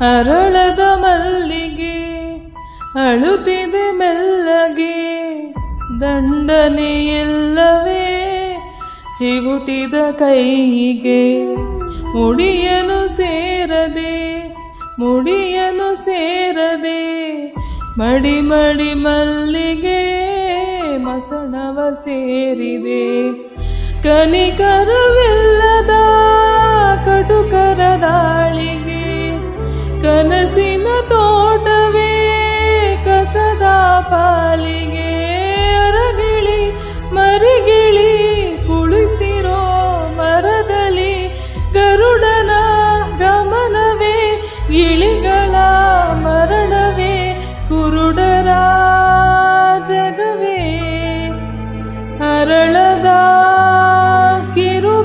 ಅರಳದ ಮಲ್ಲಿಗೆ, ಅಳುತ್ತಿದೆ ಮೆಲ್ಲಗೆ. ದಂಡನೆಯಲ್ಲವೇ, ಚಿವುಟಿದ ಕೈಗೆ. ಮುಡಿಯನು ಸೇರದೆ ಮುಡಿಯನು ಸೇರದೆ. ಮಡಿ ಮಡಿ ಮಲ್ಲಿಗೆ ಮಸಣವ ಸೇರಿದೆ. ಕನಿಕರವಿಲ್ಲದ ಹಲಸಿನ ತೋಟವೇ ಕಸದ ಪಾಲಿಗೆ ಅರಗಿಳಿ ಮರಿಗಿಳಿ ಕುಳಿತಿರೋ ಮರದಲ್ಲಿ ಗರುಡನ ಗಮನವೇ ಇಳಿಗಳ ಮರಣವೇ ಕುರುಡರಾ